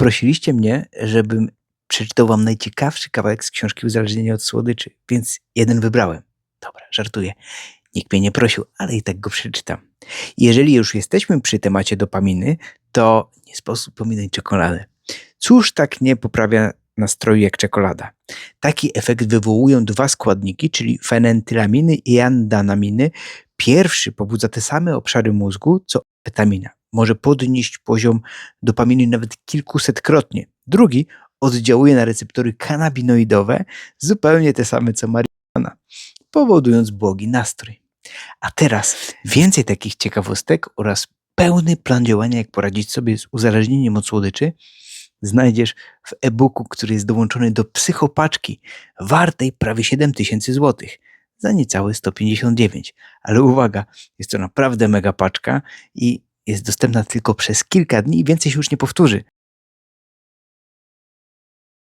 Prosiliście mnie, żebym przeczytał wam najciekawszy kawałek z książki Uzależnienie od słodyczy, więc jeden wybrałem. Dobra, żartuję. Nikt mnie nie prosił, ale i tak go przeczytam. Jeżeli już jesteśmy przy temacie dopaminy, to nie sposób pominąć czekoladę. Cóż tak nie poprawia nastroju jak czekolada? Taki efekt wywołują dwa składniki, czyli fenentylaminy i andanaminy. Pierwszy pobudza te same obszary mózgu, co amfetamina. Może podnieść poziom dopaminy nawet kilkusetkrotnie. Drugi oddziałuje na receptory kanabinoidowe, zupełnie te same co marihuana, powodując błogi nastrój. A teraz więcej takich ciekawostek oraz pełny plan działania, jak poradzić sobie z uzależnieniem od słodyczy, znajdziesz w e-booku, który jest dołączony do psychopaczki, wartej prawie 7000 zł, za niecałe 159. Ale uwaga, jest to naprawdę mega paczka i jest dostępna tylko przez kilka dni i więcej się już nie powtórzy.